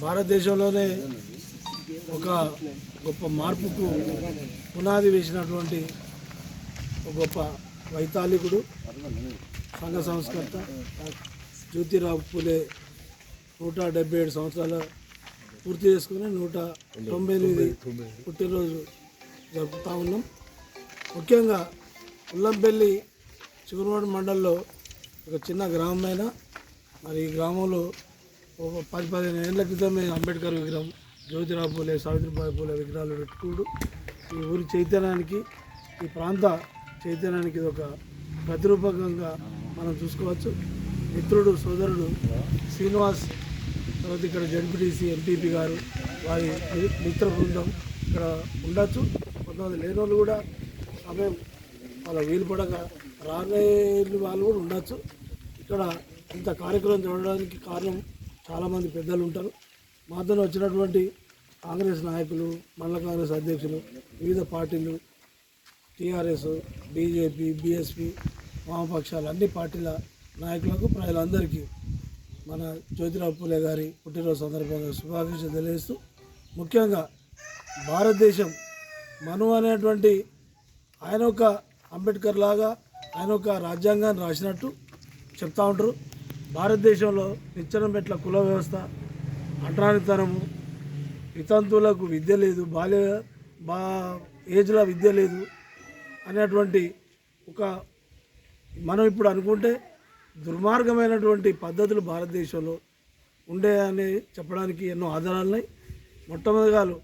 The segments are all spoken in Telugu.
భారతదేశంలోనే ఒక గొప్ప మార్పుకు పునాది వేసినటువంటి ఒక గొప్ప వైతాళికుడు సంఘ సంస్కర్త జ్యోతిరావు పూలే నూట డెబ్బై ఏడు సంవత్సరాల పూర్తి చేసుకుని నూట తొంభై ఎనిమిది పుట్టినరోజు జరుపుతూ ఉన్నాం. ముఖ్యంగా ఉల్లంపల్లి చిగురువాడ మండలంలో ఒక చిన్న గ్రామమైన మరి ఈ గ్రామంలో పది పదిహేను ఏళ్ళ క్రితమే అంబేద్కర్ విగ్రహం జ్యోతిరావు పూలే సావిత్రిబాయి పూలే విగ్రహాలు పెట్టుకోడు ఈ ఊరి చైతన్యానికి ఈ ప్రాంత చైతన్యానికి ఇది ఒక ప్రతిరూపకంగా మనం చూసుకోవచ్చు. మిత్రుడు సోదరుడు శ్రీనివాస్ తర్వాత ఇక్కడ జడ్పీటీసీ ఎంపీపీ గారు వారి మిత్ర బృందం ఇక్కడ ఉండొచ్చు. కొంతమంది లేని వాళ్ళు కూడా సమయం వాళ్ళ వీలు పడక రాలేని వాళ్ళు కూడా ఉండొచ్చు. ఇక్కడ ఇంత కార్యక్రమం చూడడానికి కారణం చాలామంది పెద్దలు ఉంటారు. మాతో వచ్చినటువంటి కాంగ్రెస్ నాయకులు మండల కాంగ్రెస్ అధ్యక్షులు వివిధ పార్టీలు టీఆర్ఎస్ బీజేపీ బీఎస్పీ వామపక్షాలు అన్ని పార్టీల నాయకులకు ప్రజలందరికీ మన జ్యోతిరావు పూలే గారి పుట్టినరోజు సందర్భంగా శుభాకాంక్షలు తెలియజేస్తూ ముఖ్యంగా భారతదేశం మను అనేటువంటి ఆయన ఒక అంబేద్కర్ లాగా ఆయన ఒక రాజ్యాంగాన్ని రాసినట్టు చెప్తా ఉంటారు. భారతదేశంలో నిచ్చెన పెట్ల కుల వ్యవస్థ అంటరానితనము వితంతువులకు విద్య లేదు బాల్య బా ఏజ్లో విద్య లేదు అనేటువంటి ఒక మనం ఇప్పుడు అనుకుంటే దుర్మార్గమైనటువంటి పద్ధతులు భారతదేశంలో ఉండే అని చెప్పడానికి ఎన్నో ఆధారాలు ఉన్నాయి మొట్టమొదటిగాలు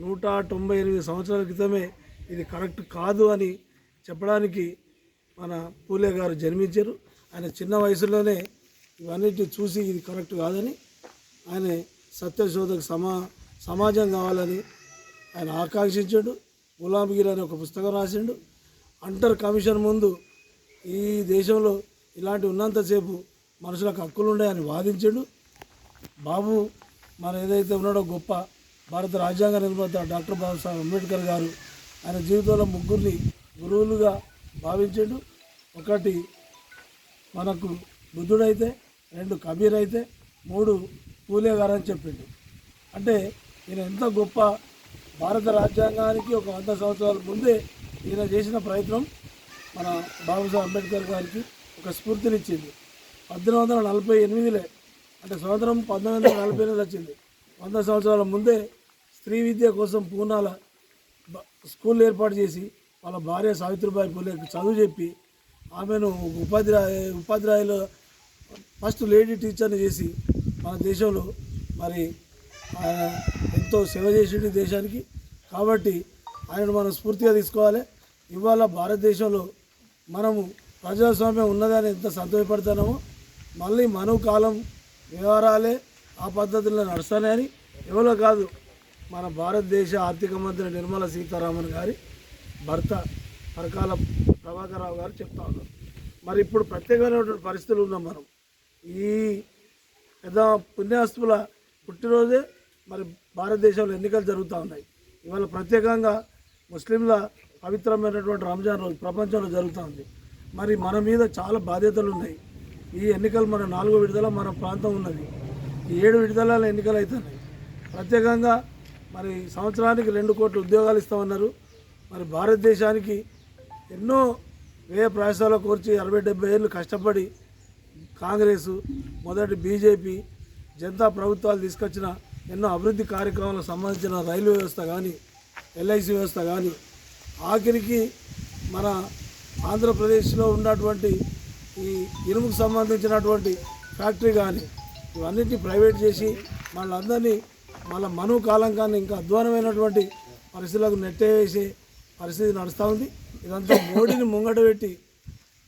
నూట తొంభై ఎనిమిది సంవత్సరాల క్రితమే ఇది కరెక్ట్ కాదు అని చెప్పడానికి మన పూలే గారు జన్మించారు. ఆయన చిన్న వయసులోనే ఇవన్నిటిని చూసి ఇది కరెక్ట్ కాదని ఆయన సత్యశోధక సమా సమాజం కావాలని ఆయన ఆకాంక్షించాడు. గులాంగిరి అనే ఒక పుస్తకం రాసిండు. అంటర్ కమిషన్ ముందు ఈ దేశంలో ఇలాంటి ఉన్నంతసేపు మనుషులకు హక్కులు ఉన్నాయని వాదించాడు. బాబు మన ఏదైతే ఉన్నాడో గొప్ప భారత రాజ్యాంగ నిర్మాత డాక్టర్ బాబాసాహెబ్ అంబేద్కర్ గారు ఆయన జీవితంలో ముగ్గురిని గురువులుగా భావించాడు. ఒకటి మనకు బుద్ధుడైతే రెండు కబీర్ అయితే మూడు పూలే గారు అని చెప్పిండు. అంటే ఈయన ఎంత గొప్ప భారత రాజ్యాంగానికి ఒక వంద సంవత్సరాల ముందే ఈయన చేసిన ప్రయత్నం మన బాబాసాహెబ్ అంబేద్కర్ గారికి ఒక స్ఫూర్తినిచ్చింది. పద్దెనిమిది వందల నలభై ఎనిమిదిలే అంటే సంవత్సరం పంతొమ్మిది వందల నలభై ఎనిమిది వచ్చింది. వంద సంవత్సరాల ముందే స్త్రీ విద్య కోసం పూనాల స్కూల్ ఏర్పాటు చేసి వాళ్ళ భార్య సావిత్రిబాయి పూలేకి చదువు చెప్పి ఆమెను ఉపాధ్యాయ ఉపాధ్యాయులు ఫస్ట్ లేడీ టీచర్ని చేసి మన దేశంలో మరి ఆయన ఎంతో సేవ చేసిండు దేశానికి. కాబట్టి ఆయనను మనం స్ఫూర్తిగా తీసుకోవాలి. ఇవాళ భారతదేశంలో మనము ప్రజాస్వామ్యం ఉన్నదని ఎంత సంతోషపడుతున్నామో మళ్ళీ మనవు కాలం వ్యవహారాలే ఆ పద్ధతుల్లో నడుస్తానని ఎవరో కాదు మన భారతదేశ ఆర్థిక మంత్రి నిర్మలా సీతారామన్ గారి భర్త పరకాల ప్రభాకరరావు గారు చెప్తా ఉన్నారు. మరి ఇప్పుడు ప్రత్యేకమైనటువంటి పరిస్థితులు ఉన్నాం మనం ఈ పెద్ద పుణ్యాస్తుల పుట్టినరోజే మరి భారతదేశంలో ఎన్నికలు జరుగుతూ ఉన్నాయి. ఇవాళ ప్రత్యేకంగా ముస్లింల పవిత్రమైనటువంటి రంజాన్ రోజు ప్రపంచంలో జరుగుతూ ఉంది. మరి మన మీద చాలా బాధ్యతలు ఉన్నాయి. ఈ ఎన్నికలు మన నాలుగో విడుదల మన ప్రాంతం ఉన్నది. ఈ ఏడు విడుదల ఎన్నికలు అవుతున్నాయి ప్రత్యేకంగా మరి సంవత్సరానికి రెండు కోట్ల ఉద్యోగాలు ఇస్తామన్నారు. మరి భారతదేశానికి ఎన్నో వ్యయ ప్రయాసాల కోర్చి అరవై డెబ్బై ఏళ్ళు కష్టపడి కాంగ్రెస్ మొదటి బీజేపీ జనతా ప్రభుత్వాలు తీసుకొచ్చిన ఎన్నో అభివృద్ధి కార్యక్రమాలకు సంబంధించిన రైలు వ్యవస్థ కానీ ఎల్ఐసి వ్యవస్థ కానీ ఆఖరికి మన ఆంధ్రప్రదేశ్లో ఉన్నటువంటి ఈ ఇనుముకు సంబంధించినటువంటి ఫ్యాక్టరీ కానీ ఇవన్నిటిని ప్రైవేట్ చేసి వాళ్ళందరినీ మళ్ళీ మనువు కాలం కానీ ఇంకా అధ్వానమైనటువంటి పరిస్థితులకు నెట్టేసే పరిస్థితి నడుస్తూ ఉంది. ఇదంతా మోడీని ముంగట పెట్టి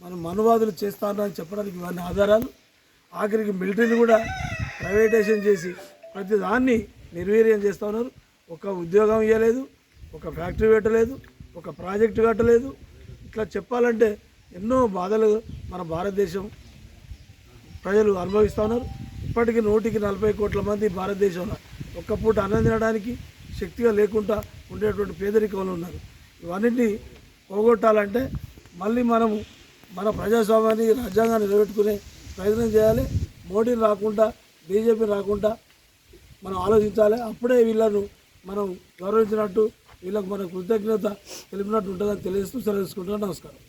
మనం మనువాదులు చేస్తారని చెప్పడానికి ఇవన్నీ ఆధారాలు. ఆఖరికి మిలిటరీని కూడా ప్రైవేటైజేషన్ చేసి ప్రతి దాన్ని నిర్వీర్యం చేస్తూ ఉన్నారు. ఒక ఉద్యోగం ఇవ్వలేదు ఒక ఫ్యాక్టరీ పెట్టలేదు ఒక ప్రాజెక్టు కట్టలేదు. ఇట్లా చెప్పాలంటే ఎన్నో బాధలు మన భారతదేశం ప్రజలు అనుభవిస్తూ ఉన్నారు. ఇప్పటికీ నూటికి నలభై కోట్ల మంది భారతదేశంలో ఒక్క పూట అన్నం తినడానికి శక్తిగా లేకుండా ఉండేటువంటి పేదరికంలో ఉన్నారు. ఇవన్నిటిని పోగొట్టాలంటే మళ్ళీ మనము మన ప్రజాస్వామ్యాన్ని రాజ్యాంగాన్ని నిలబెట్టుకునే ప్రయత్నం చేయాలి. మోడీని రాకుండా బీజేపీ రాకుండా మనం ఆలోచించాలి. అప్పుడే వీళ్ళను మనం గౌరవించినట్టు వీళ్ళకు మన కృతజ్ఞత తెలిపినట్టు ఉంటుందని తెలియజేస్తూ సెలవు తీసుకుంటున్నాను. నమస్కారం.